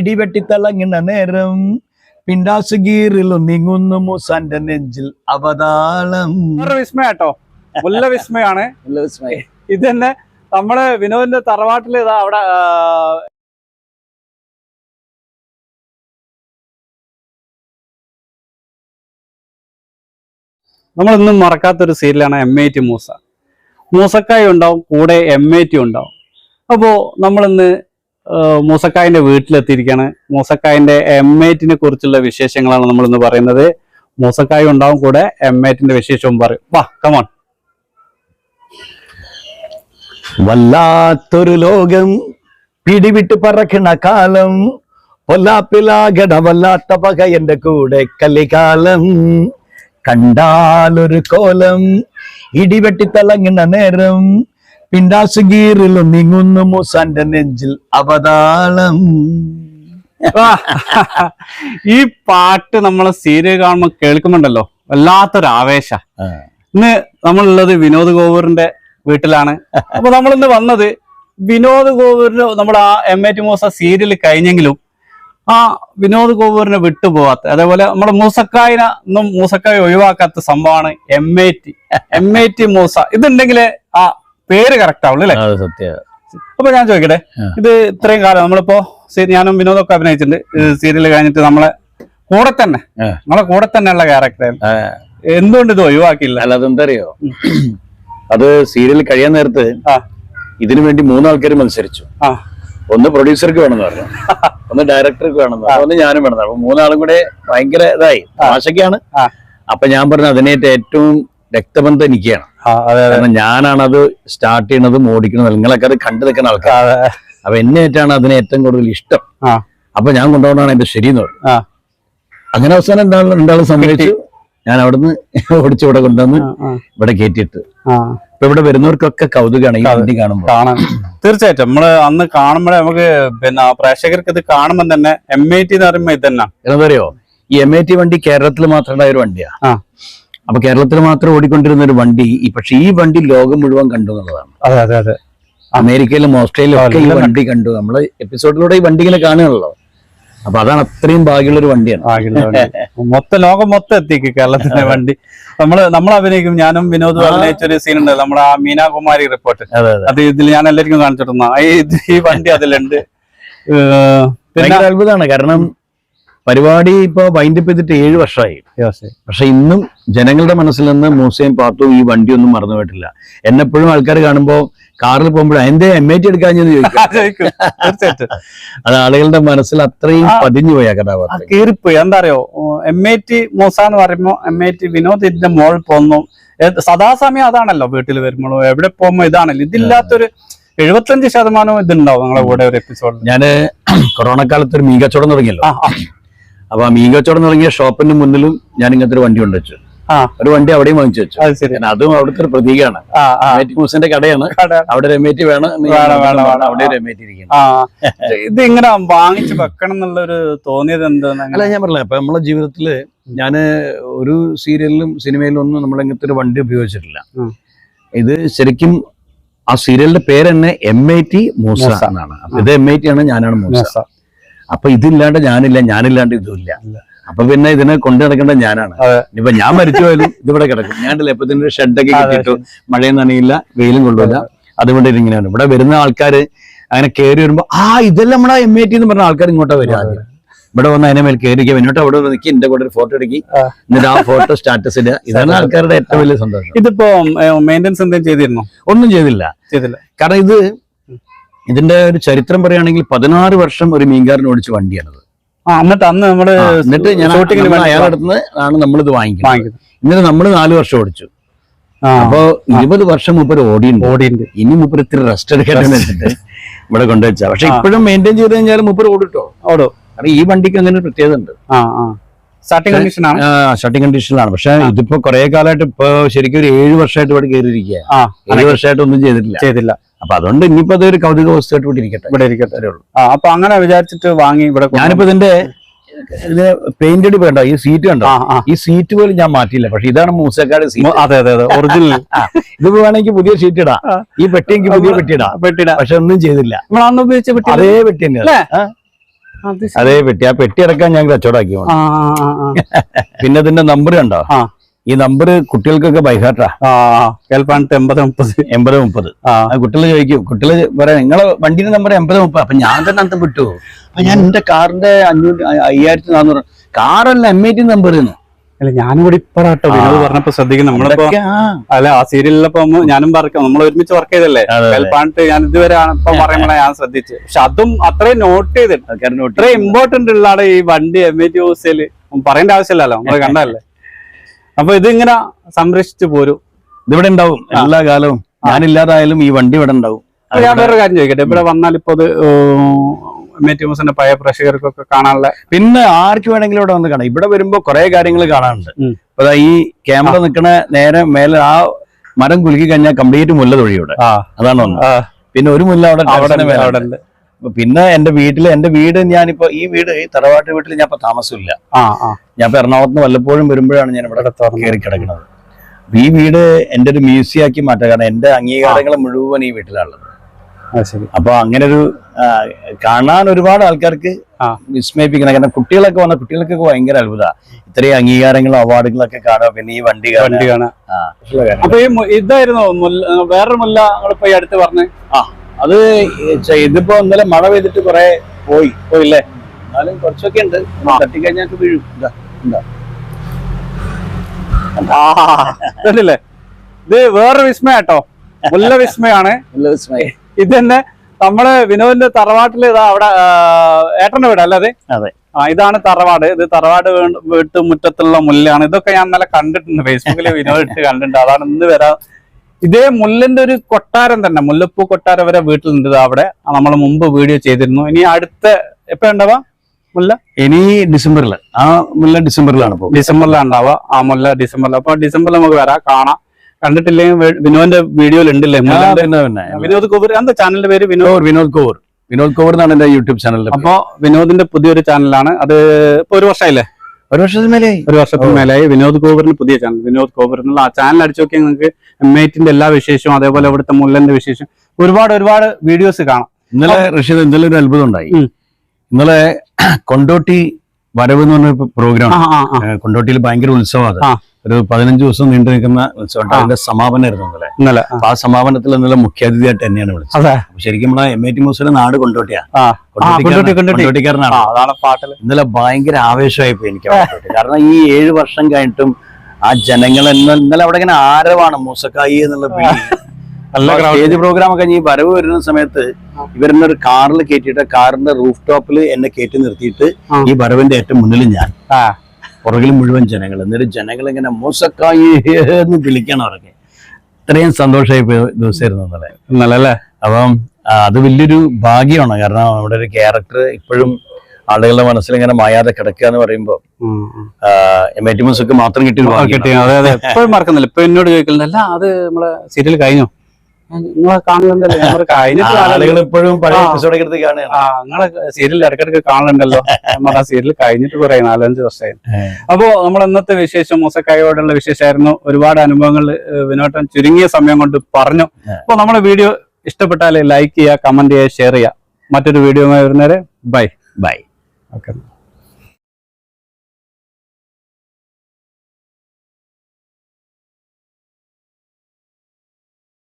ഇടിവെട്ടിത്തിളങ്ങുന്ന നേരം. പിണ്ടാസുഗീറിൽ നീങ്ങുന്നു മൂസാന്റെ നെഞ്ചിൽ അവതാളം. വിസ്മയാട്ടോ മുല്ല വിസ്മയാണ്. ഇത് തന്നെ നമ്മൾ വിനോദിന്റെ തറവാട്ടിൽ ഇതാ അവിടെ നമ്മളൊന്നും നമ്മൾ ഇന്നും മറക്കാത്തൊരു സീരിയലാണ് എം ഐ ടി മൂസ. മൂസക്കായ ഉണ്ടാവും കൂടെ എം ഐ ടി ഉണ്ടാവും. അപ്പോ നമ്മളിന്ന് മൂസക്കായന്റെ വീട്ടിലെത്തിയിരിക്കുകയാണ് മൂസക്കായന്റെ എം ടിനെ കുറിച്ചുള്ള വിശേഷങ്ങളാണ് നമ്മൾ ഇന്ന് പറയുന്നത്. മൂസക്കായ ഉണ്ടാവും കൂടെ എം ഐ ടിന്റെ വിശേഷവും പറയും. വാ കമോൺ വല്ലാത്തൊരു ലോകം പിടിവിട്ട് പറക്കണ കാലം പൊല്ലാപ്പിലാകണ വല്ലാത്ത പക എന്റെ കൂടെ കലികാലം. കണ്ടാലൊരു കോലം ഇടിവെട്ടി തിളങ്ങുന്ന നേരം പിണ്ടാസുഗീറിലും നീങ്ങുന്നു മൂസാന്റെ നെഞ്ചിൽ അവതാളം. ഈ പാട്ട് നമ്മളെ സീരിയൽ കാണുമ്പോൾ കേൾക്കുന്നുണ്ടല്ലോ. വല്ലാത്തൊരു ആവേശ. ഇന്ന് നമ്മളുള്ളത് വിനോദ് ഗോവൂറിന്റെ വീട്ടിലാണ്. അപ്പൊ നമ്മളിന്ന് വന്നത് വിനോദ് ഗോവൂരിന് നമ്മുടെ ആ M A T Moosa serial കഴിഞ്ഞെങ്കിലും ആ വിനോദ് ഗോവൂരിനെ വിട്ടുപോകാത്ത അതേപോലെ നമ്മുടെ മൂസക്കായന ഒന്നും മൂസക്കായ ഒഴിവാക്കാത്ത സംഭവമാണ് M A T M A T Moosa. ഇതുണ്ടെങ്കിലേ ആ പേര് കറക്റ്റ് ആവുള്ളൂ അല്ലേ? അത് സത്യ. അപ്പൊ ഞാൻ ചോദിക്കട്ടെ. ഇത് ഇത്രയും കാലം നമ്മളിപ്പോ ഞാനും വിനോദൊക്കെ അഭിനയിച്ചിട്ടുണ്ട്. സീരിയൽ കഴിഞ്ഞിട്ട് നമ്മളെ കൂടെ തന്നെ. നമ്മളെ കൂടെ തന്നെയുള്ള ക്യാരക്ടർ എന്തുകൊണ്ട് ഇത് ഒഴിവാക്കിയില്ല? അല്ല അതെന്തറിയോ? അത് സീരിയൽ കഴിയാൻ നേരത്ത് ഇതിനു വേണ്ടി മൂന്നാൾക്കാർ മത്സരിച്ചു. ഒന്ന് പ്രൊഡ്യൂസർക്ക് വേണമെന്ന് പറഞ്ഞു. ഒന്ന് ഡയറക്ടർക്ക് വേണമെന്ന് പറഞ്ഞു. ഒന്ന് ഞാനും വേണമെന്ന് പറഞ്ഞു. അപ്പൊ മൂന്നാളും കൂടെ ഭയങ്കര ഇതായി. ആശയ്ക്കാണ്. അപ്പൊ ഞാൻ പറഞ്ഞു അതിനേറ്റ് ഏറ്റവും രക്തബന്ധം എനിക്കാണ് കാരണം ഞാനാണ് അത് സ്റ്റാർട്ട് ചെയ്യണതും ഓടിക്കണതും നിങ്ങളൊക്കെ അത് കണ്ടു നിൽക്കുന്ന ആൾക്കാർ അപ്പൊ എന്നെ ആയിട്ടാണ് അതിന് ഏറ്റവും കൂടുതൽ ഇഷ്ടം. അപ്പൊ ഞാൻ കൊണ്ടുപോകണാണ് എന്റെ ശരിയെന്ന് പറഞ്ഞു ആ. അങ്ങനെ അവസാനം എന്താണ് രണ്ടാളും സമ്മതിച്ചു. ഞാൻ അവിടുന്ന് ഓടിച്ചു ഇവിടെ കൊണ്ടുവന്ന് ഇവിടെ കയറ്റിയിട്ട് ഇപ്പൊ ഇവിടെ വരുന്നവർക്കൊക്കെ കൗതുകമാണ് ഈ വണ്ടി കാണുമ്പോൾ. കാണാൻ. തീർച്ചയായിട്ടും. നമ്മൾ അന്ന് കാണുമ്പോഴേ നമുക്ക് പിന്നെ പ്രേക്ഷകർക്ക് ഇത് കാണുമ്പോൾ തന്നെ എം ഐ ടി എന്ന് പറയുമ്പോ ഇത് തന്നെ എന്താ പറയുക ഈ എം ഐ ടി വണ്ടി കേരളത്തിൽ മാത്രമുണ്ടായ ഒരു വണ്ടിയാ. അപ്പൊ കേരളത്തിൽ മാത്രം ഓടിക്കൊണ്ടിരുന്ന ഒരു വണ്ടി പക്ഷെ ഈ വണ്ടി ലോകം മുഴുവൻ കണ്ടു എന്നുള്ളതാണ്. അതെ അതെ അതെ. അമേരിക്കയിലും ഓസ്ട്രേലിയയിലും ഒക്കെ ഈ വണ്ടി കണ്ടു. നമ്മൾ എപ്പിസോഡിലൂടെ ഈ വണ്ടി ഇങ്ങനെ കാണുകയാണല്ലോ. അപ്പൊ അതാണ് അത്രയും ഭാഗ്യമുള്ള ഒരു വണ്ടിയാണ്. മൊത്തം ലോകം മൊത്തം എത്തിക്ക് കേരളത്തിന്റെ വണ്ടി. നമ്മൾ നമ്മൾ അഭിനയിക്കും. ഞാനും വിനോദും അഭിനയിച്ച ഒരു സീൻ ഉണ്ട് നമ്മുടെ ആ മീനാകുമാരി റിപ്പോർട്ട്. അതെ ഇതിൽ ഞാൻ എല്ലാവർക്കും കാണിച്ചിട്ടുന്ന ഈ വണ്ടി അതിലുണ്ട്. പിന്നെ അത്ഭുതമാണ്. കാരണം പരിപാടി ഇപ്പൊ വൈൻഡപ്പ് ചെയ്തിട്ട് ഏഴ് വർഷമായി. പക്ഷെ ഇന്നും ജനങ്ങളുടെ മനസ്സിൽ നിന്ന് മൂസയും പാത്തും ഈ വണ്ടിയൊന്നും മറന്നു പോയിട്ടില്ല. എന്നെപ്പോഴും ആൾക്കാർ കാണുമ്പോൾ കാറിൽ പോകുമ്പോൾ എന്റെ എം ഐ ടി എടുക്കാഞ്ഞെന്ന് ചോദിക്കും. അത് ആളുകളുടെ മനസ്സിൽ അത്രയും പതിഞ്ഞു പോയ കഥാപാത്രം. കീറിപ്പോയി. എന്താ അറിയോ എം ഐ ടി മൂസ എന്ന് പറയുമ്പോ എം ഐ ടി വിനോദ് ഇതിന്റെ മോൾ പോന്നു സദാസമയം അതാണല്ലോ വീട്ടിൽ വരുമ്പോഴോ എവിടെ പോകുമ്പോ ഇതാണല്ലോ. ഇതില്ലാത്തൊരു എഴുപത്തഞ്ച് ശതമാനവും ഇതുണ്ടാവും നിങ്ങളെ കൂടെ ഒരു എപ്പിസോഡ് ഞാൻ കൊറോണ കാലത്ത് ഒരു മീൻ കച്ചവടം തുടങ്ങിയല്ലോ അപ്പൊ ആ മീൻ കച്ചവടം തുടങ്ങിയ ഷോപ്പിന്റെ മുന്നിലും ഞാൻ ഇങ്ങനത്തെ ഒരു വണ്ടി കൊണ്ടുവച്ചു. ഒരു വണ്ടി അവിടെയും വാങ്ങിച്ചു വെച്ചു. അത് അവിടുത്തെ ഒരു പ്രതീകമാണ്. മൂസിന്റെ കടയാണ്. അവിടെ രമേറ്റ് വേണം. അവിടെ രമേറ്റ് ഇത് ഇങ്ങനെ വാങ്ങിച്ചു വെക്കണം എന്നുള്ളൊരു തോന്നിയത് എന്താ അല്ല ഞാൻ പറഞ്ഞില്ല അപ്പൊ നമ്മളെ ജീവിതത്തിൽ ഞാൻ ഒരു സീരിയലിലും സിനിമയിലും ഒന്നും നമ്മൾ ഇങ്ങനത്തെ ഒരു വണ്ടി ഉപയോഗിച്ചിട്ടില്ല. ഇത് ശരിക്കും ആ സീരിയലിന്റെ പേര് തന്നെ എം ഐ ടി മൂസ. എന്നാണ്. ഇത് എം ഐ ടി ആണ് ഞാനാണ് മൂസ. അപ്പൊ ഇതില്ലാണ്ട് ഞാനില്ല ഞാനില്ലാണ്ട് ഇതുമില്ല ഇല്ല. അപ്പൊ പിന്നെ ഇതിനെ കൊണ്ടു നടക്കേണ്ട ഞാനാണ്. ഇപ്പൊ ഞാൻ മരിച്ചു പോയാലും ഇതിവിടെ കിടക്കും. ഞാൻ ഇപ്പൊ ഇതിന്റെ ഷെഡൊക്കെ കിട്ടിയിട്ടു മഴയും നനയില്ല വെയിലും കൊള്ളില്ല അതുകൊണ്ട് ഇതിങ്ങനെയാണ് ഇവിടെ വരുന്ന ആൾക്കാര് അങ്ങനെ കയറി വരുമ്പോ ആ ഇതെല്ലാം നമ്മളെ എം ഐ ടി എന്ന് പറഞ്ഞ ആൾക്കാർ ഇങ്ങോട്ടാ വരിക. ഇവിടെ വന്ന് അതിനെ മേൽ കയറിക്കുക എന്നിട്ട് അവിടെ നിൽക്കി എന്റെ കൂടെ ഒരു ഫോട്ടോ എടുക്കി. എന്നിട്ട് ആ ഫോട്ടോ സ്റ്റാറ്റസ് ഇടുക. ഇതാണ് ആൾക്കാരുടെ ഏറ്റവും വലിയ സന്തോഷം. ഇതിപ്പോ മെയിന്റെനൻസ് എന്തെങ്കിലും ചെയ്തിരുന്നോ? ഒന്നും ചെയ്തില്ല. ചെയ്തില്ല. കാരണം ഇത് ഇതിന്റെ ഒരു ചരിത്രം പറയുകയാണെങ്കിൽ പതിനാറ് വർഷം ഒരു മീൻകാരൻ ഓടിച്ച വണ്ടിയാണത്. എന്നിട്ട് അന്ന് നമ്മൾ എന്നിട്ട് ഞാൻ ഷൂട്ടിങ്ങിന് വേണ്ടി അയാളുടെ ആണ് നമ്മളിത് വാങ്ങിക്കുന്നത്. എന്നിട്ട് നമ്മൾ നാല് വർഷം ഓടിച്ചു. അപ്പോ ഇരുപത് വർഷം മുപ്പര് ഓടിയുണ്ട് ഓടിയുണ്ട് ഇനി മുപ്പര് ഇത്തിരി റെസ്റ്റ് എടുക്കേണ്ടത് ഇവിടെ കൊണ്ടുവച്ചാ പക്ഷെ ഇപ്പോഴും മെയിന്റെയിൻ ചെയ്ത് കഴിഞ്ഞാൽ മുപ്പര് ഓടിട്ടോ? ഓടോ. കാരണം ഈ വണ്ടിക്ക് അങ്ങനെ പ്രത്യേകത ഉണ്ട്. സ്റ്റാർട്ടിംഗ് കണ്ടീഷൻ ആണ്. ഷട്ടിംഗ് കണ്ടീഷനിലാണ് പക്ഷെ ഇതിപ്പോ കുറെ കാലമായിട്ട് ഇപ്പൊ ശരിക്കും ഒരു ഏഴ് വർഷമായിട്ട് ഇവിടെ കയറിയിരിക്കുക ഏഴ് വർഷമായിട്ട് ഒന്നും ചെയ്തിട്ടില്ല. ചെയ്തില്ല. അപ്പൊ അതുകൊണ്ട് ഇനിയിപ്പോ അതൊരു കൗതുക വസ്തുവായിട്ട് ഇവിടെ ഇരിക്കട്ടെ. ഇവിടെ ഇരിക്കട്ടെ. ആ അപ്പൊ അങ്ങനെ വിചാരിച്ചിട്ട് വാങ്ങി ഇവിടെ. ഞാനിപ്പോ ഇതിന്റെ ഇതിന് പെയിന്റ് അടി വേണ്ട ഈ സീറ്റ് കണ്ടോ? ഈ സീറ്റ് പോലും ഞാൻ മാറ്റിയില്ല. പക്ഷെ ഇതാണ് മൂസക്കാട് സീറ്റ് അതെ അതെ അതെ. ഒറിജിനൽ ഇത് വേണമെങ്കിൽ പുതിയ ഷീറ്റ് ഇടാം. ഈ പെട്ടി എനിക്ക് പുതിയ പെട്ടി ഇടാം. പെട്ടിട പക്ഷെ ഒന്നും ചെയ്തില്ല. ഉപയോഗിച്ച പെട്ടി അതേ പെട്ടി തന്നെയാണ്. അത് പെട്ടി. ആ പെട്ടി അടക്കാൻ ഞാൻ കച്ചവടാക്കി പിന്നെ ഇതിന്റെ നമ്പർ കണ്ടോ. ഈ നമ്പർ കുട്ടികൾക്കൊക്കെ ബൈഹാർട്ടാ? കേൾപ്പാണിട്ട് എൺപത് മുപ്പത്. എൺപത് മുപ്പത്. കുട്ടികൾ ചോദിക്കും. കുട്ടികൾ പറയാം നിങ്ങളെ വണ്ടിയുടെ നമ്പർ എൺപത് മുപ്പത്. അപ്പൊ ഞാൻ തന്നെ അന്തം വിട്ടു. അപ്പൊ ഞാൻ എന്റെ കാറിന്റെ അഞ്ഞൂറ്റി അയ്യായിരത്തി നാനൂറ് കാറല്ല എം ഐ ടി നമ്പർ അല്ല ഞാനും കൂടി ഇപ്പറാട്ടോ നിങ്ങൾ പറഞ്ഞപ്പോ ശ്രദ്ധിക്കും. നമ്മളിപ്പോ അല്ല ആ സീരിയലിലപ്പോ ഞാനും പറക്കാം നമ്മൾ ഒരുമിച്ച് വർക്ക് ചെയ്തല്ലേ? കൽപ്പാണിട്ട് ഞാൻ ഇതുവരെ ഇപ്പൊ പറയുമ്പോഴാണ് ഞാൻ ശ്രദ്ധിച്ചു. പക്ഷെ അതും അത്രയും നോട്ട് ചെയ്തിട്ട്. ഇത്രയും ഇമ്പോർട്ടന്റ് ഉള്ളതാണ് ഈ വണ്ടി എം ഐ ടി യൂസ് ചെയ്യൽ പറയേണ്ട ആവശ്യമില്ലല്ലോ. നമ്മൾ കണ്ടല്ലേ അപ്പൊ ഇതിങ്ങനെ സംരക്ഷിച്ചു പോരും. ഇതിവിടെ ഉണ്ടാവും. എല്ലാ കാലവും. ഞാനില്ലാതായാലും ഈ വണ്ടി ഇവിടെ ഉണ്ടാവും. ഞാൻ വേറൊരു കാര്യം ചോദിക്കട്ടെ? ഇവിടെ വന്നാൽ ഇപ്പൊ അത് പഴയ പ്രേക്ഷകർക്കൊക്കെ കാണാനുള്ള പിന്നെ ആർക്ക് വേണമെങ്കിലും ഇവിടെ വന്ന് കാണാം. ഇവിടെ വരുമ്പോ കുറെ കാര്യങ്ങൾ കാണാനുണ്ട്. അപ്പൊ ഈ ക്യാമറ നിൽക്കണ നേരെ മേലെ ആ മരം കുലുക്കി കഴിഞ്ഞാൽ കംപ്ലീറ്റ് മുല്ല തൊഴിയോടെ. അതാണ് ഒന്ന്. പിന്നെ ഒരു മുല്ല അവിടെ അവിടെ മേലെ അവിടെ പിന്നെ എന്റെ വീട്ടിൽ എന്റെ വീട് ഞാനിപ്പോ ഈ വീട് ഈ തറവാട്ട് വീട്ടിൽ ഞാൻ ഇപ്പൊ താമസമില്ല. ആ ആ. ഞാൻ ഇപ്പൊ എറണാകുളത്ത് നിന്ന് വല്ലപ്പോഴും വരുമ്പോഴാണ് ഞാൻ ഇവിടെ കയറി കിടക്കുന്നത്. അപ്പൊ ഈ വീട് എന്റെ ഒരു മ്യൂസിയം ആക്കി മാറ്റാം കാരണം എന്റെ അംഗീകാരങ്ങൾ മുഴുവൻ ഈ വീട്ടിലാണുള്ളത്. അപ്പൊ അങ്ങനെ ഒരു കാണാൻ ഒരുപാട് ആൾക്കാർക്ക് ആ. വിസ്മയിപ്പിക്കണം. കാരണം കുട്ടികളൊക്കെ വന്ന കുട്ടികൾക്കൊക്കെ ഭയങ്കര അത്ഭുത. ഇത്രയും അംഗീകാരങ്ങളും അവാർഡുകളൊക്കെ കാണുക പിന്നെ ഈ വണ്ടി വണ്ടി കാണാം ആ. അപ്പൊ ഇതായിരുന്നു വേറൊരു മുല്ല അടുത്ത് പറഞ്ഞു? അത് ഇതിപ്പോ ഇന്നലെ മഴ പെയ്തിട്ട് കുറെ പോയി പോയില്ലേ? എന്നാലും കുറച്ചൊക്കെ ഉണ്ട്. തട്ടിക്കഴിഞ്ഞാൽ വീഴും. ഇതാ, ഇതാ. കണ്ടില്ലേ? ഇത് വേറൊരു വിസ്മയ കേട്ടോ മുല്ല വിസ്മയാണ്. ഇത് തന്നെ നമ്മൾ വിനോദിന്റെ തറവാട്ടിൽ ഇതാ അവിടെ ഏട്ടന്റെ വീട് അല്ലേ അതെ? അതെ. ആ ഇതാണ് തറവാട്. ഇത് തറവാട് വീട്ടുമുറ്റത്തുള്ള വീട്ട് മുറ്റത്തുള്ള മുല്ലാണ്. ഇതൊക്കെ ഞാൻ നല്ല കണ്ടിട്ടുണ്ട്. ഫേസ്ബുക്കിൽ വിനോദ് ഇട്ട് കണ്ടിട്ടുണ്ട്. അതാണ് ഇന്ന് വരാം ഇതേ മുല്ലന്റെ ഒരു കൊട്ടാരം തന്നെ. മുല്ലപ്പൂ കൊട്ടാരം വരെ വീട്ടിലുണ്ട് അവിടെ. നമ്മൾ മുമ്പ് വീഡിയോ ചെയ്തിരുന്നു. ഇനി അടുത്ത എപ്പോ ഉണ്ടാവാ മുല്ല? ഇനി ഡിസംബറിൽ ആ മുല്ല ഡിസംബറിലാണ് ഇപ്പൊ. ഡിസംബറിലാണ് ഉണ്ടാവുക. ആ മുല്ല ഡിസംബറിൽ അപ്പൊ ഡിസംബറിൽ നമുക്ക് വരാം കാണാം. കണ്ടിട്ടില്ലെങ്കിൽ വിനോദിന്റെ വീഡിയോയിൽ ഉണ്ടല്ലേ വിനോദ് കോവൂർ. എന്താ ചാനലിന്റെ പേര്? വിനോദ് വിനോദ് കോവൂർ. വിനോദ് കോവൂർ എന്നാണ് എന്റെ യൂട്യൂബ് ചാനലിൽ അപ്പോ വിനോദിന്റെ പുതിയൊരു ചാനലാണ്. അത് ഇപ്പൊ ഒരു വർഷമായില്ലേ? ഒരു വർഷത്തിന് മേലായി. ഒരു വർഷത്തിന് മേലായി. വിനോദ് കോവറിന് പുതിയ ചാനൽ വിനോദ് എന്നുള്ള ആ ചാനൽ അടിച്ചു നോക്കിയാൽ നിങ്ങൾക്ക് എം എല്ലാ വിശേഷവും അതേപോലെ ഇവിടുത്തെ മുല്ലന്റെ വിശേഷം ഒരുപാട് ഒരുപാട് വീഡിയോസ് കാണാം. ഇന്നലെ റഷീദ് ഇന്നലെ ഒരു അത്ഭുതം ഉണ്ടായി. ഇന്നലെ കൊണ്ടോട്ടി വരവ് എന്ന് പറഞ്ഞ പ്രോഗ്രാം കൊണ്ടോട്ടിയിൽ ഭയങ്കര ഉത്സവം അത്. ആ. ഒരു പതിനഞ്ച് ദിവസം നീണ്ടു നിൽക്കുന്ന ഉത്സവത്തിന്റെ സമാപനമായിരുന്നു ഇന്നലെ ഇന്നലെ. ആ. സമാപനത്തിൽ ഇന്നലെ മുഖ്യാതിഥിയായിട്ട് തന്നെയാണ് വിളിച്ചത്. ശരിക്കും നമ്മളെ എം എ ടി മൂസിലെ നാട് കൊണ്ടോട്ടിയാ. ആ. ആ, കൊണ്ടോട്ടി കൊണ്ടോട്ടി ആ കൊണ്ടോട്ടിക്കാരനാണ് അതാണ് പാട്ടിൽ. ഇന്നലെ ഭയങ്കര ആവേശമായി പോയി എനിക്ക് കാരണം ഈ ഏഴ് വർഷം കഴിഞ്ഞിട്ടും ആ ജനങ്ങൾ ഇന്ന- ഇന്നലെ അവിടെ ഇങ്ങനെ ആരവാണ് മൂസക്കായി എന്നുള്ള സ്റ്റേജ് പ്രോഗ്രാം ഒക്കെ ഈ വരവ് വരുന്ന സമയത്ത് ഇവരെന്നെ ഒരു കാറിൽ കയറ്റിയിട്ട് കാറിന്റെ റൂഫ് ടോപ്പിൽ എന്നെ കയറ്റി നിർത്തിയിട്ട്. ഈ വരവിന്റെ ഏറ്റവും മുന്നിൽ ഞാൻ. പുറകിൽ മുഴുവൻ ജനങ്ങൾ. എന്നിട്ട് ജനങ്ങൾ ഇങ്ങനെ മൂസക്കായി എന്ന് വിളിക്കണം അവരൊക്കെ. ഇത്രയും സന്തോഷമായി പോയ ദിവസമായിരുന്നു ഇന്നലെ. ഇന്നലെ അപ്പം അത് വലിയൊരു ഭാഗ്യമാണ്. കാരണം അവിടെ ഒരു ക്യാരക്ടർ ഇപ്പോഴും ആളുകളുടെ മനസ്സിൽ ഇങ്ങനെ മായാതെ കിടക്കുക എന്ന് പറയുമ്പോൾ. എം ഐ ടി മൂസക്ക് മാത്രം കിട്ടിയ എപ്പോഴും മറക്കുന്നില്ല. ഇപ്പൊ എന്നോട് ചോദിക്കുന്നില്ല അത് നമ്മളെ സീരിയൽ കഴിഞ്ഞോ? നിങ്ങളെ കാണുന്നുണ്ടല്ലോ. ആളുകൾ ഇപ്പോഴും നിങ്ങളെ സീരിയൽ ഇടക്കിടക്ക് കാണുന്നുണ്ടല്ലോ. ആ സീരിയൽ കഴിഞ്ഞിട്ട് കുറെ നാലഞ്ച് വർഷമായി. അപ്പോ നമ്മൾ ഇന്നത്തെ വിശേഷം മൂസക്കായോടുള്ള വിശേഷമായിരുന്നു. ഒരുപാട് അനുഭവങ്ങൾ വിനോട്ടം ചുരുങ്ങിയ സമയം കൊണ്ട് പറഞ്ഞു. അപ്പൊ നമ്മുടെ വീഡിയോ ഇഷ്ടപ്പെട്ടാൽ ലൈക്ക് ചെയ്യുക കമന്റ് ചെയ്യുക ഷെയർ ചെയ്യുക. മറ്റൊരു വീഡിയോ വരുന്നവരെ ബൈ. ബൈ. ഓക്കെ.